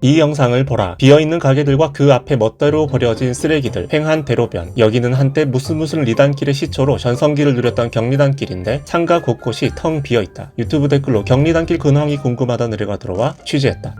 이 영상을 보라. 비어있는 가게들과 그 앞에 멋대로 버려진 쓰레기들, 횡한 대로변. 여기는 한때 무슨 무슨 리단길의 시초로 전성기를 누렸던 경리단길인데 상가 곳곳이 텅 비어있다. 유튜브 댓글로 경리단길 근황이 궁금하다는 의뢰가 들어와 취재했다.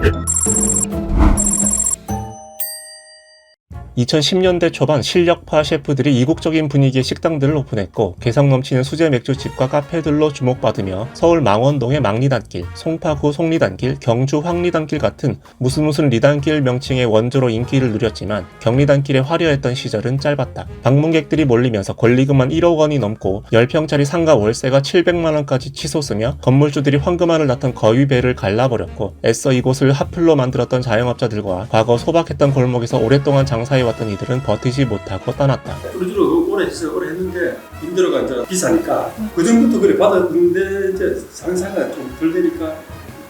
2010년대 초반 실력파 셰프들이 이국적인 분위기의 식당들을 오픈했고 개성 넘치는 수제 맥주집과 카페들로 주목받으며 서울 망원동의 망리단길, 송파구 송리단길, 경주 황리단길 같은 무슨 무슨 리단길 명칭의 원조로 인기를 누렸지만 경리단길의 화려했던 시절은 짧았다. 방문객들이 몰리면서 권리금만 1억 원이 넘고 10평짜리 상가 월세가 700만 원까지 치솟으며 건물주들이 황금알을 낳던 거위배를 갈라버렸고 애써 이곳을 핫플로 만들었던 자영업자들과 과거 소박했던 골목에서 오랫동안 장사해 왔던 이들은 버티지 못하고 떠났다. 우리주로 오래 했어요. 오래 했는데 임대료가 이제 비싸니까 그 전부터 그래 받았는데 이제 상사가 좀 덜 되니까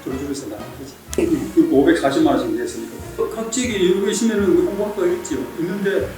주로주로에서 나온 거지. 그 540만 원씩 냈으니까. 갑자기 여기 계시면은 홍보가 있지요. 있는데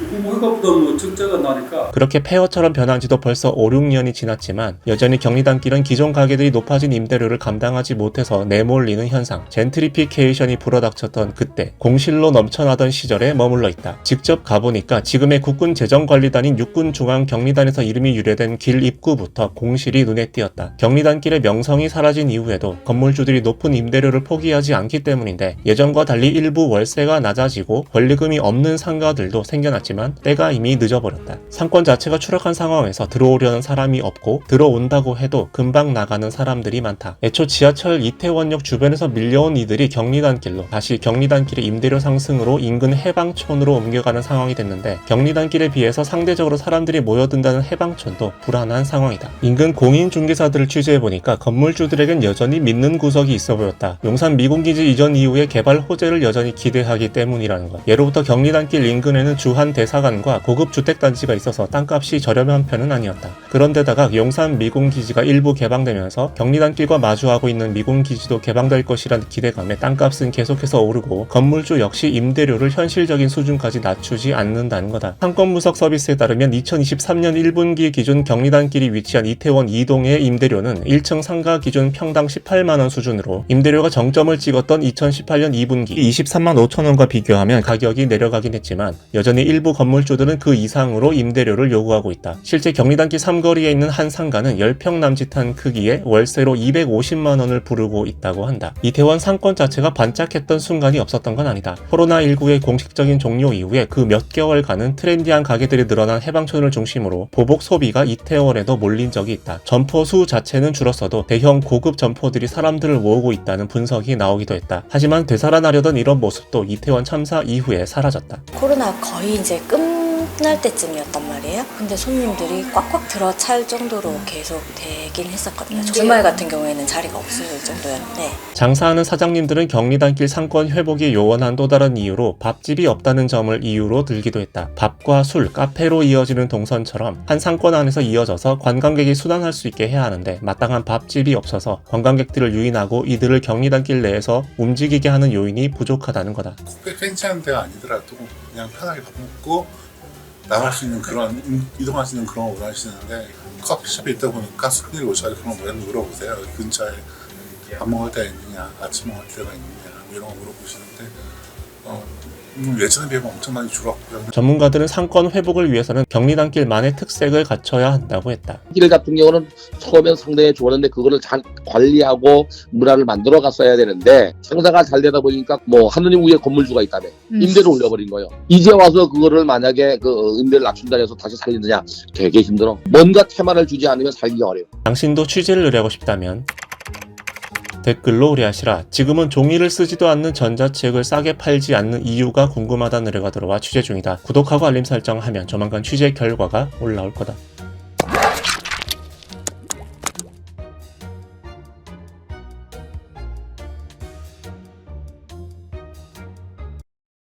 뭐 적자가 나니까 그렇게 폐허처럼 변한 지도 벌써 5, 6년이 지났지만 여전히 경리단길은 기존 가게들이 높아진 임대료를 감당하지 못해서 내몰리는 현상, 젠트리피케이션이 불어닥쳤던 그때 공실로 넘쳐나던 시절에 머물러 있다. 직접 가보니까 지금의 국군 재정관리단인 육군중앙경리단에서 이름이 유래된 길 입구부터 공실이 눈에 띄었다. 경리단길의 명성이 사라진 이후에도 건물주들이 높은 임대료를 포기하지 않기 때문인데 예전과 달리 일부 월세가 낮아지고 권리금이 없는 상가들도 생겨났지 만 때가 이미 늦어버렸다. 상권 자체가 추락한 상황에서 들어오려는 사람이 없고 들어온다고 해도 금방 나가는 사람들이 많다. 애초 지하철 이태원역 주변에서 밀려온 이들이 경리단길로 다시 경리단길의 임대료 상승으로 인근 해방촌으로 옮겨가는 상황이 됐는데 경리단길에 비해서 상대적으로 사람들이 모여든다는 해방촌도 불안한 상황이다. 인근 공인중개사들을 취재해보니까 건물주들에겐 여전히 믿는 구석이 있어 보였다. 용산 미군기지 이전 이후에 개발 호재를 여전히 기대하기 때문이라는 것. 예로부터 경리단길 인근에는 주한 대사관과 고급 주택단지가 있어서 땅값이 저렴한 편은 아니었다. 그런데다가 용산 미군기지가 일부 개방되면서 경리단길과 마주하고 있는 미군기지도 개방될 것이라는 기대감에 땅값은 계속해서 오르고 건물주 역시 임대료를 현실적인 수준까지 낮추지 않는다는 거다. 상권분석 서비스에 따르면 2023년 1분기 기준 경리단길이 위치한 이태원 2동의 임대료는 1층 상가 기준 평당 18만원 수준으로 임대료가 정점을 찍었던 2018년 2분기 23만 5천원과 비교하면 가격이 내려가긴 했지만 여전히 일부 건물주들은 그 이상으로 임대료를 요구하고 있다. 실제 경리단길 삼거리에 있는 한 상가는 10평 남짓한 크기에 월세로 250만 원을 부르고 있다고 한다. 이태원 상권 자체가 반짝했던 순간이 없었던 건 아니다. 코로나19의 공식적인 종료 이후에 그 몇 개월간은 트렌디한 가게들이 늘어난 해방촌을 중심으로 보복 소비가 이태원에도 몰린 적이 있다. 점포 수 자체는 줄었어도 대형 고급 점포들이 사람들을 모으고 있다는 분석이 나오기도 했다. 하지만 되살아나려던 이런 모습도 이태원 참사 이후에 사라졌다. 코로나 거의 이제 끝날 때쯤이었단 말이에요. 근데 손님들이 꽉꽉 들어찰 정도로 계속 되긴 했었거든요. 주말 같은 경우에는 자리가 없을 정도였는데 장사하는 사장님들은 경리단길 상권 회복이 요원한 또 다른 이유로 밥집이 없다는 점을 이유로 들기도 했다. 밥과 술, 카페로 이어지는 동선처럼 한 상권 안에서 이어져서 관광객이 순환할 수 있게 해야 하는데 마땅한 밥집이 없어서 관광객들을 유인하고 이들을 경리단길 내에서 움직이게 하는 요인이 부족하다는 거다. 꼭 팬치하는 데가 아니더라도 그냥 편하게 밥 먹고 나갈 수 있는 그런 음, 이동할 수 있는 그런 걸 원하시는데 커피숍에 있다 보니까 손님이 오셔서 그런 거 물어보세요. 근처에 밥 먹을 데가 있느냐, 아침 먹을 데가 있느냐 뭐 이런 거 물어보시는데 어, 음, 예전에 비하면 엄청 많이 줄었고요. 전문가들은 상권 회복을 위해서는 경리단길만의 특색을 갖춰야 한다고 했다. 길 같은 경우는 처음엔 상당히 좋았는데 그거를 잘 관리하고 문화를 만들어 갔어야 되는데 장사가 잘 되다 보니까 뭐 하느님 위에 건물주가 있다며 음. 임대를 올려버린 거예요. 이제 와서 그거를 만약에 그 임대를 낮춘다 해서 다시 살리느냐 되게 힘들어. 뭔가 테마를 주지 않으면 살기가 어려워. 당신도 취재를 의뢰하고 싶다면 댓글로 의뢰하시라. 지금은 종이를 쓰지도 않는 전자책을 싸게 팔지 않는 이유가 궁금하다는 의뢰가 들어와 취재 중이다. 구독하고 알림 설정하면 조만간 취재 결과가 올라올 거다.